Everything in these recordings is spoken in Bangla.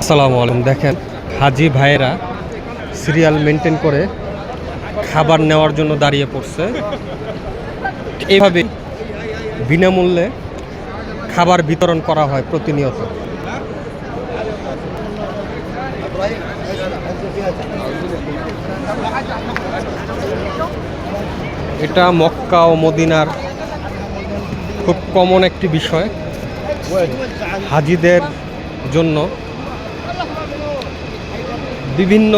আসসালামু দেখেন হাজি ভাইয়েরা সিরিয়াল মেনটেন করে খাবার নেওয়ার জন্য দাঁড়িয়ে পড়ছে। এইভাবে বিনামূল্যে খাবার বিতরণ করা হয় প্রতিনিয়ত। এটা মক্কা ও মদিনার খুব কমন একটি বিষয়। হাজিদের জন্য বিভিন্ন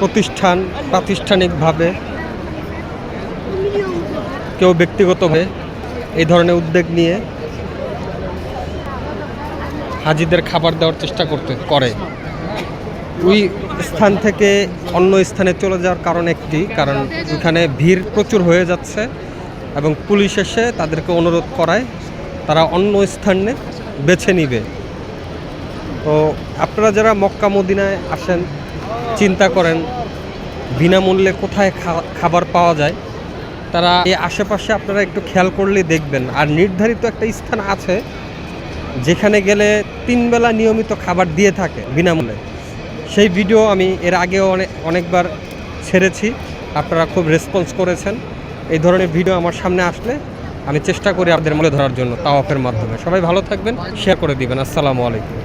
প্রতিষ্ঠান প্রাতিষ্ঠানিকভাবে কেউ ব্যক্তিগতভাবে এই ধরনের উদ্যোগ নিয়ে হাজিদের খাবার দেওয়ার চেষ্টা করতে, করে। ওই স্থান থেকে অন্য স্থানে চলে যাওয়ার কারণ একটি, কারণ ওইখানে ভিড় প্রচুর হয়ে যাচ্ছে এবং পুলিশ এসে তাদেরকে অনুরোধ করায় তারা অন্য স্থানে বেছে নিবে। তো আপনারা যারা মক্কা মদিনায় আসেন, চিন্তা করেন, বিনামূল্যে কোথায় খাবার পাওয়া যায়, তারা এই আশেপাশে আপনারা একটু খেয়াল করলে দেখবেন। আর নির্ধারিত একটা স্থান আছে, যেখানে গেলে তিন বেলা নিয়মিত খাবার দিয়ে থাকে বিনামূল্যে। সেই ভিডিও আমি এর আগেও অনেক অনেকবার ছেড়েছি। আপনারা খুব রেসপন্স করেছেন। এই ধরনের ভিডিও আমার সামনে আসলে আমি চেষ্টা করি আপনাদের মনে ধরার জন্য তাওয়াফের মাধ্যমে। সবাই ভালো থাকবেন শেয়ার করে দিবেন। আসসালামু আলাইকুম।